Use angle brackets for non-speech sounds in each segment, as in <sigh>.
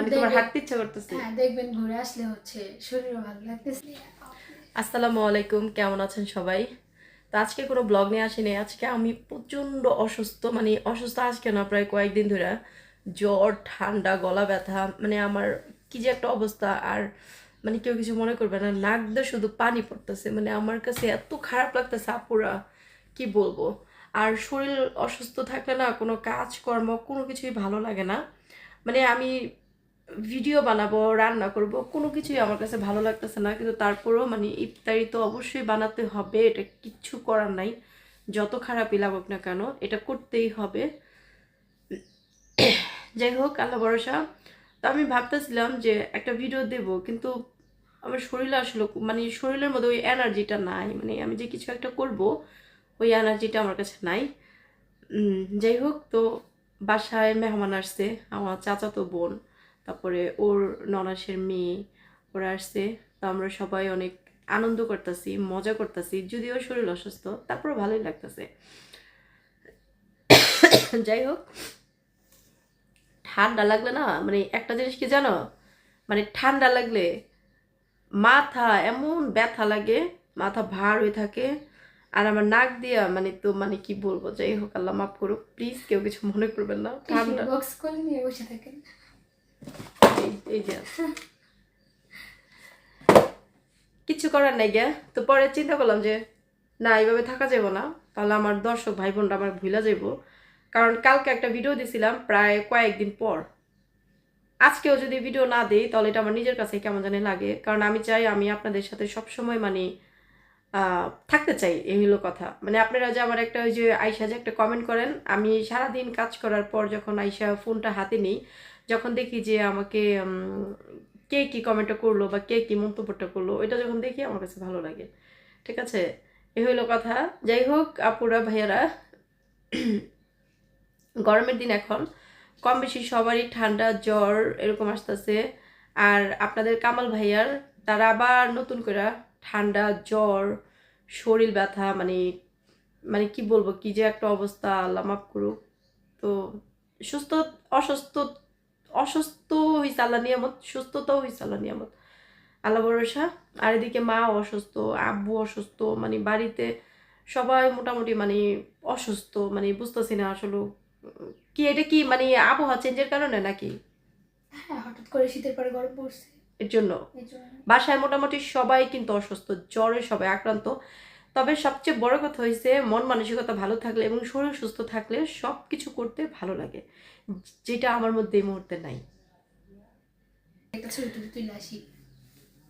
মানে তোমার হাঁটতে ইচ্ছা করতেছে। হ্যাঁ দেখবেন ঘুরে আসলে হচ্ছে শরীরও ভালো লাগতেছে। আসসালামু আলাইকুম কেমন আছেন সবাই? তো আজকে কোনো ব্লগ নিয়ে আসিনি। আজকে আমি প্রচণ্ড অসুস্থ মানে অসুস্থ আজকে না প্রায় কয়েকদিন ধরে। জ্বর ঠান্ডা গলা ব্যথা মানে আমার কি যে একটা অবস্থা আর মানে কেউ কিছু মনে করবে না। নাক দিয়ে শুধু পানি পড়তেছে মানে আমার কাছে এত খারাপ লাগতেছে আপুরা কি বলব? আর শরীর অসুস্থ থাকলে না কোনো কাজকর্ম কোনো কিছুই ভালো লাগে না। মানে আমি ভিডিও বানাবো, রান্না করব, কোনো কিছুই আমার কাছে ভালো লাগতেছে না, কিন্তু তারপরেও মানে ইফতারি তো অবশ্যই বানাতে হবে, এটা কিচ্ছু করার নাই, যত খারাপই লাগুক না কেন, এটা করতেই হবে। যাই হোক, আল্লাহ ভরসা। তো আমি ভাবতেছিলাম যে একটা ভিডিও দেব, কিন্তু আমার শরীরে আসলে মানে শরীরের মধ্যে ওই এনার্জিটা নাই মানে আমি যে কিছু একটা করব, ওই এনার্জিটা আমার কাছে নাই। যাই হোক, তো বাসায় মেহমান আসছে, আমার চাচাতো বোন। তারপরে ওর ননাসের মেয়ে ওরা আসছে। তো আমরা সবাই অনেক আনন্দ করতেছি মজা করতেছি যদিও শরীর অসুস্থ তারপরে ভালোই লাগতেছে। <coughs> যাই হোক ঠান্ডা লাগলে না মানে একটা জিনিস কি জানো? মানে ঠান্ডা লাগলে মাথা এমন ব্যথা লাগে মাথা ভার হয়ে থাকে। আর আমার নাক দিয়া মানে তো মানে কি বলব? যাই হোক আল্লাহ মাফ করুক প্লিজ কেউ কিছু মনে করবেন না। ঠান্ডা। বক্স করে নিয়ে বসে থাকেন। আছে। করার নাই গে। তো পরে চিন্তা করলাম যে, না, এইভাবে থাকা যাব না। তাহলে আমার দর্শক ভাই বোনরা আমার ভুলা যাইব। কারণ কালকে একটা ভিডিও দিছিলাম প্রায় কয়েকদিন পর। আজকেও যদি ভিডিও না দিই, তাহলে এটা আমার নিজের কাছে কেমন জানি লাগে। কারণ আমি চাই আমি আপনাদের সাথে সবসময় মানে থাকতে চাই, এই হলো কথা। মানে আপনারা যে আমার একটা ওই যে আয়সা যে একটা কমেন্ট করেন, আমি সারাদিন কাজ করার পর যখন আইসা ফোনটা হাতে নিই যখন দেখি যে আমাকে কে কি কমেন্টটা করল বা কে কি মন্তব্যটা করল এটা যখন দেখি আমার কাছে ভালো লাগে। ঠিক আছে? এ হইল কথা। যাই হোক, আপুরা, ভাইয়ারা, গরমের দিন এখন। কম বেশি সবারই ঠান্ডা, জ্বর এরকম আসতেছে। আর আপনাদের কামাল ভাইয়ার, তারা আবার নতুন করে ঠান্ডা, জ্বর, শরীর ব্যথা মানে মানে কি বলব, কি যে একটা অবস্থা, আল্লাহ মাফ করুক। তো সুস্থ, অসুস্থ অসুস্থ হয়েছে আল্লাহ নিয়ামত সুস্থতাও হয়েছে আল্লাহ নিয়ামত। আল্লাহ ভরসা। আর এদিকে মা অসুস্থ আব্বু অসুস্থ মানে বাড়িতে সবাই মোটামুটি মানে অসুস্থ মানে বুঝতেছি না আসলে কি এটা কি মানে আবহাওয়া চেঞ্জের কারণে নাকি? হ্যাঁ হঠাৎ করে শীতের পরে গরম পড়ছে। এর জন্য। বাসায় মোটামুটি সবাই কিন্তু অসুস্থ জ্বরে সবাই আক্রান্ত। তবে সবচেয়ে বড় কথা হয়েছে মন মানসিকতা ভালো থাকলে এবং শরীর সুস্থ থাকলে সব কিছু করতে ভালো লাগে যেটা আমার মধ্যে এই মুহূর্তে নাই।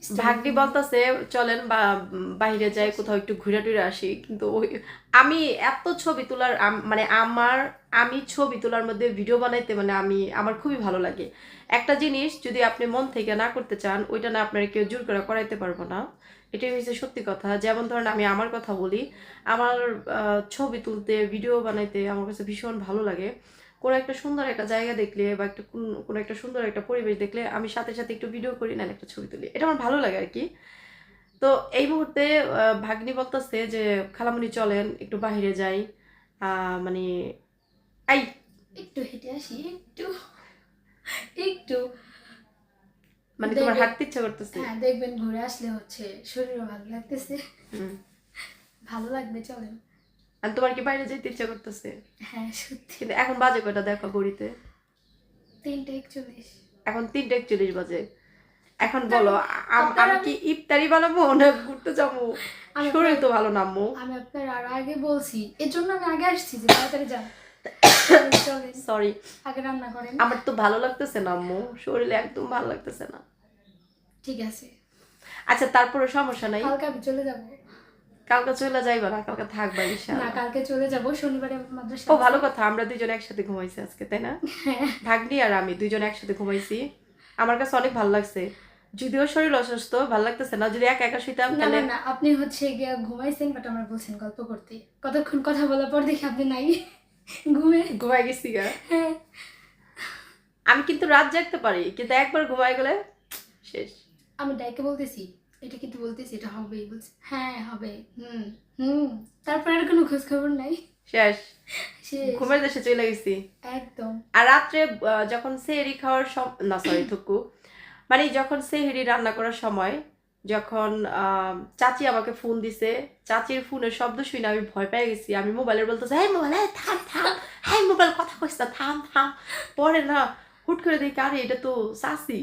ভাগ্যি বলতেছে চলেন বা বাইরে যাই কোথাও একটু ঘুরে টুরে আসি কিন্তু ওই আমি এত ছবি তোলার মানে আমার আমি ছবি তোলার মধ্যে ভিডিও বানাইতে মানে আমি, আমার খুবই ভালো লাগে। একটা জিনিস যদি আপনি মন থেকে না করতে চান, ওইটা না আপনার কেউ জোর করে করাইতে পারব না। এটাই হচ্ছে সত্যি কথা। যেমন ধরেন আমি আমার কথা বলি, আমার ছবি তুলতে ভিডিও বানাইতে আমার কাছে ভীষণ ভালো লাগে। কোনো একটা সুন্দর একটা জায়গা দেখলে বা একটা কোনো একটা সুন্দর একটা পরিবেশ দেখলে আমি সাথে সাথে একটু ভিডিও করি না একটা ছবি তুলি। এটা আমার ভালো লাগে আর কি। তো এই মুহূর্তে ভাগ্নি বলতেছে যে, খালামুনি চলেন, একটু বাইরে যাই। মানে এই। একটু হেঁটে আসি একটু একটু। মানে তোমার হাঁটতে ইচ্ছা করতেছে? হ্যাঁ দেখবেন ঘুরে আসলে হচ্ছে শরীরও ভালো লাগতেছে। ভালো লাগবে চলেন। আর তোমার কি বাইরে যেতে ইচ্ছা করতেছে? হ্যাঁ সত্যি। কিন্তু এখন বাজে কয়টা? দেখো ঘড়িতে। তিনটে একচল্লিশ। এখন তিনটে একচল্লিশ বাজে। এখন বলো আমি কি ইফতারি বানাবো না ঘুরতে যাব? শরীর তো ভালো নামবো আমি আপনার আর আগে বলছি। এর জন্য আমি আগে আসছি যে তাড়াতাড়ি চলেন <coughs> সরি আগে রান্না করেন। আমার তো ভালো লাগতেছে না আম্মু। শরীরে একদম ভালো লাগতেছে না। ঠিক আছে। আচ্ছা তারপরে সমস্যা নাই। কালকে আমি চলে যাব। কালকে চলে যাইবা না কালকে থাকবা না কালকে চলে যাব শনিবারে মাদ্রাসা ও ভালো কথা আমরা দুজন একসাথে ঘুমাইছি আজকে তাই না? <laughs> ভাগ্নি আর আমি দুজন একসাথে ঘুমাইছি। আমার কাছে অনেক ভালো লাগছে। যদিও শরীর অসুস্থ ভালো লাগতেছে না যদি একা একা শুইতাম তাহলে না না আপনি হচ্ছে গিয়া ঘুমাইছেন বাট আমার বলছেন গল্প করতে। কতক্ষণ কথা বলার পর দেখি আপনি নাই। ঘুমে ঘুমাই গেছি গা। হ্যাঁ। আমি কিন্তু রাত জাগতে পারি কিন্তু একবার ঘুমাই গেলে শেষ। আমি ডাইকে বলতেছি এটা কিন্তু বলতেছি এটা হবেই। বলছে হ্যাঁ হবে। হুম হুম। তারপর আর কোনো খোঁজ খবর নাই। শেষ। ঘুমের দেশে চলে গেছি। একদম। আর রাত্রে যখন সেহরি খাওয়ার সম- না সরি থুকু। মানে যখন সেহরি রান্না করার সময় যখন চাচি আমাকে ফোন দিছে চাচির ফোনের শব্দ শুনে আমি ভয় পেয়ে গেছি। আমি মোবাইলের বলতেছি হ্যাঁ মোবাইল এই থাম থাম হ্যাঁ মোবাইল কথা কইস না থাম থাম। পরে না হুট করে দেখি আরে এটা তো চাচি।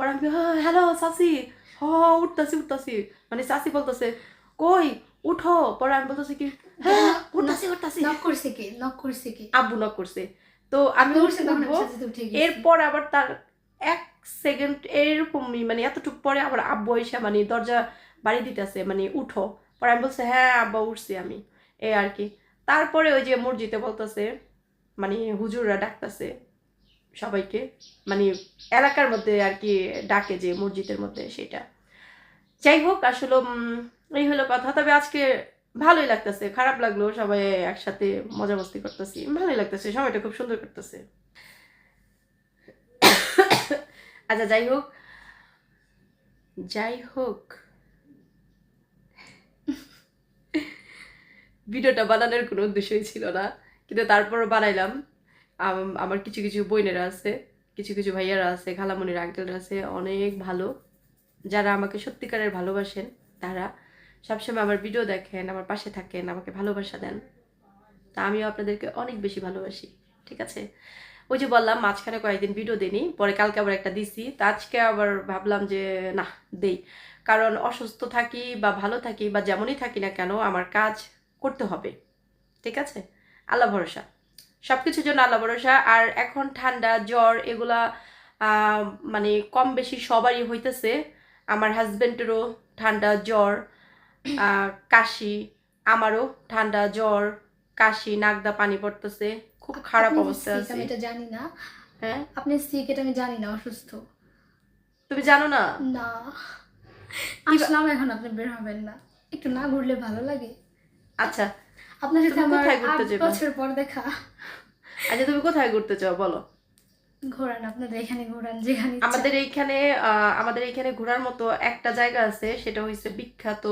পরে আমি হ্যালো চাচি। হ উঠতাছি উঠতাছি। মানে চাচি বলতেছে কই উঠো। পরে আমি বলতেছি কি হ্যাঁ উঠতাছি উঠতাছি। নক করছে কে? নক করছে কে? আব্বু নক করছে। তো আমি উঠবো এরপর আবার তার এক সেকেন্ড এরকমই মানে এতটুকু পরে আবার আব্বু এসে মানে দরজা বাড়ি দিতেছে মানে উঠো। পরে আমি বলছে হ্যাঁ আব্বা, উঠছি আমি। এই আর কি। তারপরে ওই যে মসজিদে বলতেছে মানে হুজুররা ডাকতেছে সবাইকে মানে এলাকার মধ্যে আর কি ডাকে যে মসজিদের মধ্যে সেটা। যাই হোক, আসলে এই হলো কথা। তবে আজকে ভালোই লাগতেছে, খারাপ লাগল সবাই একসাথে মজা মস্তি করতেছি। ভালোই লাগতেছে, সময়টা খুব সুন্দর করতেছে। আচ্ছা যাই হোক। যাই হোক। ভিডিওটা বানানোর কোনো উদ্দেশ্যই ছিল না, কিন্তু তারপর বানাইলাম। আমার কিছু কিছু বোনেরা আছে, কিছু কিছু ভাইয়ারা আছে খালামণির আঙ্কেলরা আছে, অনেক ভালো। যারা আমাকে সত্যিকারের ভালোবাসেন, তারা সবসময় আমার ভিডিও দেখেন, আমার পাশে থাকেন, আমাকে ভালোবাসা দেন। তা আমিও আপনাদেরকে অনেক বেশি ভালোবাসি, ঠিক আছে? ওই যে বললাম, মাঝখানে কয়েকদিন ভিডিও দিইনি, পরে কালকে আবার একটা দিছি। তা আজকে আবার ভাবলাম যে না দেই। কারণ অসুস্থ থাকি বা ভালো থাকি বা যেমনই থাকি না কেন, আমার কাজ করতে হবে। ঠিক আছে? আল্লাহ ভরসা। সব কিছুর জন্য আল্লাহ ভরসা। আর এখন ঠান্ডা, জ্বর, এগুলা মানে কম বেশি সবারই হইতেছে। আমার হাজবেন্ডেরও ঠান্ডা, জ্বর কাশি, আমারও ঠান্ডা, জ্বর, কাশি, নাকদা পানি পড়তেছে। খুব খারাপ অবস্থা আছে। আমি এটা জানি না। হ্যাঁ? আপনি সিক এটা আমি জানি না অসুস্থ। তুমি জানো না? না। আসলাম এখন আপনি বের হবেন না। একটু না ঘুরলে ভালো লাগে। আচ্ছা আপনার সাথে আমার কোথায় ঘুরতে যাবে? বছর পর দেখা। আচ্ছা তুমি কোথায় ঘুরতে চাও বলো। ঘোরান আপনাদের এখানে ঘোরান যেখানে আমাদের এইখানে আমাদের এইখানে ঘোরার মতো একটা জায়গা আছে সেটা হচ্ছে বিখ্যাত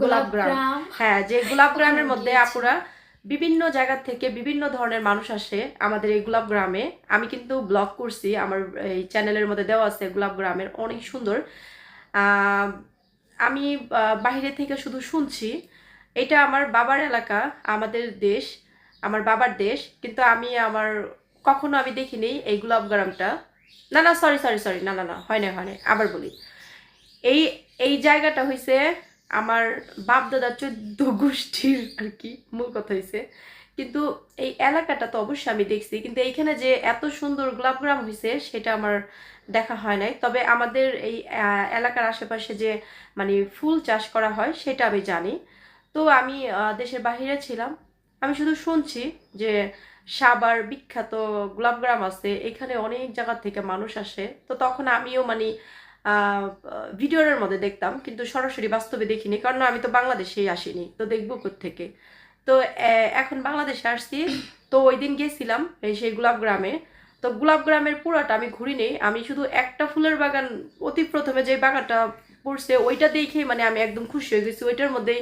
গোলাপ গ্রাম। হ্যাঁ যে গোলাপ গ্রামের মধ্যে। আপুরা বিভিন্ন জায়গা থেকে বিভিন্ন ধরনের মানুষ আসে আমাদের এই গোলাপ গ্রামে। আমি কিন্তু ব্লগ করছি, আমার এই চ্যানেলের মধ্যে দেওয়া আছে গোলাপ গ্রামের, অনেক সুন্দর। আমি বাইরে থেকে শুধু শুনছি, এটা আমার বাবার এলাকা, আমাদের দেশ, আমার বাবার দেশ, কিন্তু আমি আমার, কখনো আমি দেখিনি এই গোলাপ গ্রামটা। না না সরি সরি সরি না না না, হয় না হয় না আবার বলি। এই এই জায়গাটা হয়েছে আমার বাপ দাদা চোদ্দ গোষ্ঠীর আর কি মূল কথা হয়েছে কিন্তু এই এলাকাটা তো অবশ্যই আমি দেখছি, কিন্তু এইখানে যে এত সুন্দর গোলাপ গ্রাম হয়েছে সেটা আমার দেখা হয় নাই। তবে আমাদের এই এলাকার আশেপাশে যে মানে ফুল চাষ করা হয়, সেটা আমি জানি। তো আমি দেশের বাইরে ছিলাম। আমি শুধু শুনছি যে সাবার বিখ্যাত গোলাপ গ্রাম আছে, এখানে অনেক জায়গা থেকে মানুষ আসে। তো তখন আমিও মানে ভিডিওর মধ্যে দেখতাম, কিন্তু সরাসরি বাস্তবে দেখিনি, কারণ আমি তো বাংলাদেশেই আসিনি, তো দেখব থেকে তো এখন বাংলাদেশে আসছি, তো ওই দিন গেছিলাম সেই গোলাপ গ্রামে। তো গোলাপ গ্রামের পুরাটা আমি ঘুরি নেই, আমি শুধু একটা ফুলের বাগান, অতি প্রথমে যে বাগানটা পড়ছে, ওইটা দেখেই মানে আমি একদম খুশি হয়ে গেছি। ওইটার মধ্যেই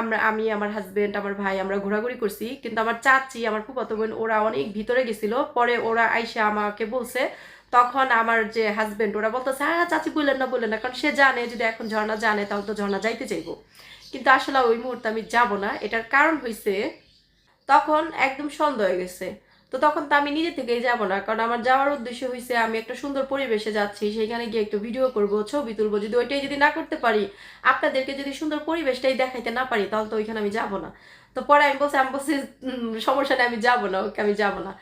আমরা, আমি, আমার হাজবেন্ড আমার ভাই, আমরা ঘোরাঘুরি করছি। কিন্তু আমার চাচি, আমার ফুফাতো বোন, ওরা অনেক ভিতরে গেছিল, পরে ওরা আইসা আমাকে বলছে তখন আমার যে হাজবেন্ড ওরা বলতেছে হ্যাঁ চাচি বললেন না বললেন না। কারণ সে জানে যদি এখন ঝর্ণা জানে তাহলে তো ঝর্ণা যাইতে চাইব। কিন্তু আসলে ওই মুহূর্তে আমি যাব না। এটার কারণ হয়েছে তখন একদম সন্দেহ হয়ে গেছে। তো তখন তো আমি নিজে থেকেই যাব না কারণ আমার যাওয়ার উদ্দেশ্য হয়েছে আমি একটা সুন্দর পরিবেশে যাচ্ছি সেখানে গিয়ে একটু ভিডিও করব ছবি তুলবো। যদি ওইটাই যদি না করতে পারি আপনাদেরকে যদি সুন্দর পরিবেশটাই দেখাইতে না পারি তাহলে তো ওইখানে আমি যাব না। তো পরে আমি বলছি আমি বলছি "উম, সমস্যা নেই আমি যাব না ওকে আমি যাব না।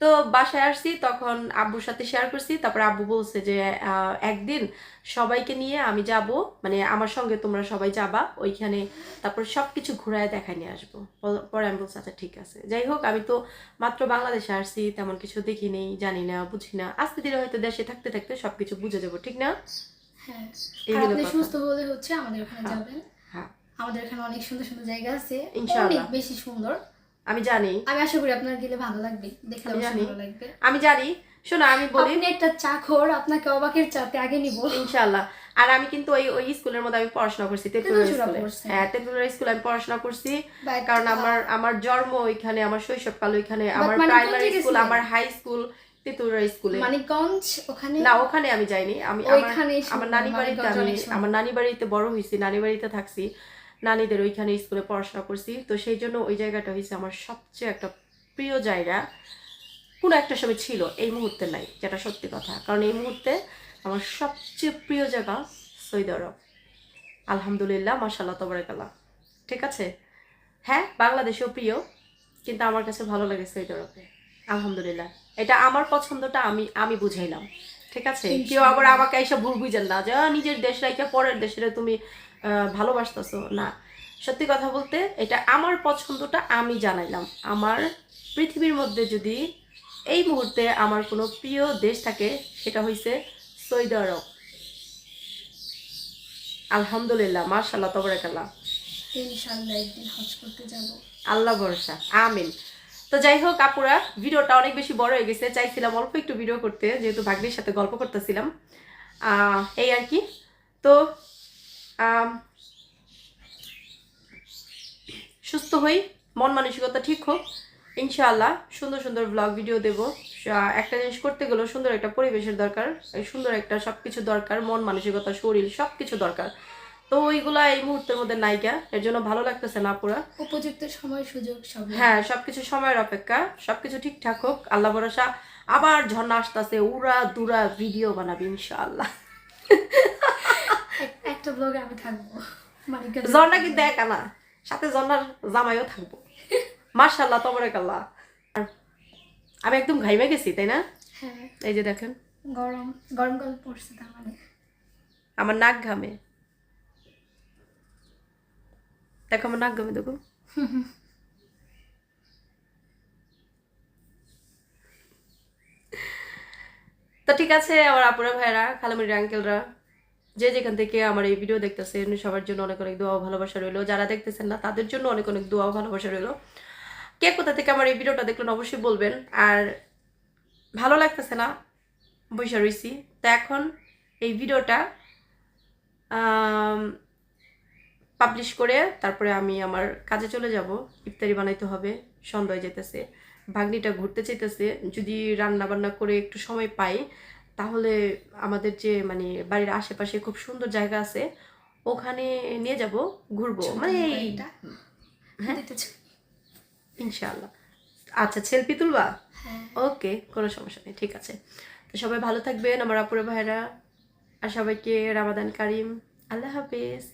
তো বাসায় আসছি তখন আব্বুর সাথে শেয়ার করছি তারপর আব্বু বলছে যে একদিন সবাইকে নিয়ে আমি যাব মানে আমার সঙ্গে তোমরা সবাই যাবা ওইখানে তারপর সব কিছু ঘুরায় দেখায় নিয়ে আসব। পরে আমি বলছি আচ্ছা ঠিক আছে। যাই হোক আমি তো মাত্র বাংলাদেশে আসছি তেমন কিছু দেখি নেই জানি না বুঝি না। আস্তে ধীরে হয়তো দেশে থাকতে থাকতে সবকিছু বুঝে যাব ঠিক না? হ্যাঁ। সুস্থ হচ্ছে আমাদের ওখানে হ্যাঁ। যাবেন। হ্যাঁ। আমাদের এখানে অনেক সুন্দর সুন্দর জায়গা আছে অনেক বেশি সুন্দর। আমি জানি। আমি আশা করি আপনার গেলে ভালো লাগবে। দেখলে জানি। ভালো লাগবে। আমি জানি। শোনো আমি বলি আপনি একটা চা খোর আপনাকে অবাকের চাতে আগে নিব। ইনশাল্লাহ আর আমি কিন্তু ওই ওই স্কুলের মধ্যে আমি পড়াশোনা করছি তেতুলিয়া স্কুলে। হ্যাঁ তেতুলিয়া স্কুলে আমি পড়াশোনা করছি। কারণ আমার আমার জন্ম ওইখানে আমার শৈশবকাল ওইখানে। আমার প্রাইমারি স্কুল? আমার হাই স্কুল তেতুলিয়া স্কুলে। মানিকগঞ্জ? ওখানে? না ওখানে আমি যাইনি। আমি আমার নানি বাড়িতে আমি আমার নানি বাড়িতে বড় হয়েছি নানি বাড়িতে থাকছি। নানিদের ওইখানে স্কুলে পড়াশোনা করছি। তো সেই জন্য ওই জায়গাটা হয়েছে আমার সবচেয়ে একটা প্রিয় জায়গা। কোনো একটা সময় ছিল, এই মুহূর্তে নাই, যেটা সত্যি কথা। কারণ এই মুহূর্তে আমার সবচেয়ে প্রিয় জায়গা সৌদি আরব। আলহামদুলিল্লাহ মাসাল্লাহ তবরাকাল্লাহ। ঠিক আছে? হ্যাঁ বাংলাদেশেও প্রিয়, কিন্তু আমার কাছে ভালো লাগে সৌদি আরবে আলহামদুলিল্লাহ। এটা আমার পছন্দটা আমি আমি বুঝাইলাম। ঠিক আছে? কেউ আবার আমাকে এসে ভুল বুঝেন না যে নিজের দেশ রাইখে পরের দেশের তুমি ভালোবাসতেছো। না। সত্যি কথা বলতে এটা আমার পছন্দটা আমি জানাইলাম। আমার পৃথিবীর মধ্যে যদি এই মুহূর্তে আমার কোনো প্রিয় দেশ থাকে সেটা হইছে সৌদি আরব। আলহামদুলিল্লাহ মার্শাল্লাহ তবরাকাল্লাহ। ইনশাআল্লাহ একদিন হজ করতে যাব। আল্লাহ ভরসা আমিন। তো যাই হোক, আপুরা, ভিডিওটা অনেক বেশি বড় হয়ে গেছে। চাইছিলাম অল্প একটু ভিডিও করতে, যেহেতু ভাগ্নির সাথে গল্প করতেছিলাম। এই আর কি। তো সুস্থ হই, মন মানসিকতা ঠিক হোক। ইনশাআল্লাহ, সুন্দর সুন্দর ব্লগ ভিডিও দেব। একটা জিনিস করতে গেলেও সুন্দর একটা পরিবেশের দরকার, সুন্দর একটা সব কিছু দরকার, মন মানসিকতা, শরীর সব কিছু দরকার। তো ওইগুলা এই মুহূর্তের মধ্যে নাইকা এর জন্য ভালো লাগতেছে না পুরা। উপযুক্ত সময় সুযোগ সব হ্যাঁ সবকিছু সময়ের অপেক্ষা। সবকিছু ঠিকঠাক হোক আল্লাহ ভরসা। আবার ঝর্ণা আসতেছে উড়া দুরা ভিডিও বানাবি ইনশাআল্লাহ। একটা ব্লগে আমি থাকব। ঝর্ণা কিন্তু একা না সাথে ঝর্ণার জামাইও থাকব। মার্শাল্লাহ তবরেক আল্লাহ আমি একদম ঘাইমে গেছি তাই না? হ্যাঁ। এই যে দেখেন। গরম গরমকাল পড়ছে তার মানে। আমার নাক ঘামে। দেখো আমার নাক ঘামে দেখো তো ঠিক আছে, আমার আপুরা ভাইরা খালামুড়ির আঙ্কেলরা। যে যেখান থেকে আমার এই ভিডিও দেখতেছেন, সবার জন্য অনেক অনেক দোয়া ভালোবাসা রইল। যারা দেখতেছেন না, তাদের জন্য অনেক অনেক দোয়া ভালোবাসা রইল। কে কোথা থেকে আমার এই ভিডিওটা দেখলেন, অবশ্যই বলবেন। আর ভালো লাগতেছে না বৈশা রইছি। তো এখন এই ভিডিওটা পাবলিশ করে তারপরে আমি আমার কাজে চলে যাব। ইফতারি বানাইতে হবে সন্ধ্যা হয়ে যেতেছে ভাগ্নিটা ঘুরতে চাইতেছে। যদি রান্না বান্না করে একটু সময় পাই তাহলে আমাদের যে মানে বাড়ির আশেপাশে খুব সুন্দর জায়গা আছে ওখানে নিয়ে যাব ঘুরবো। মানে হ্যাঁ। ইনশাআল্লাহ। আচ্ছা সেলফি তুলবা? হ্যাঁ। ওকে কোনো সমস্যা নেই ঠিক আছে। তো সবাই ভালো থাকবেন আমার আপুরে ভাইরা আর সবাইকে রামাদান কারিম। আল্লাহ হাফেজ।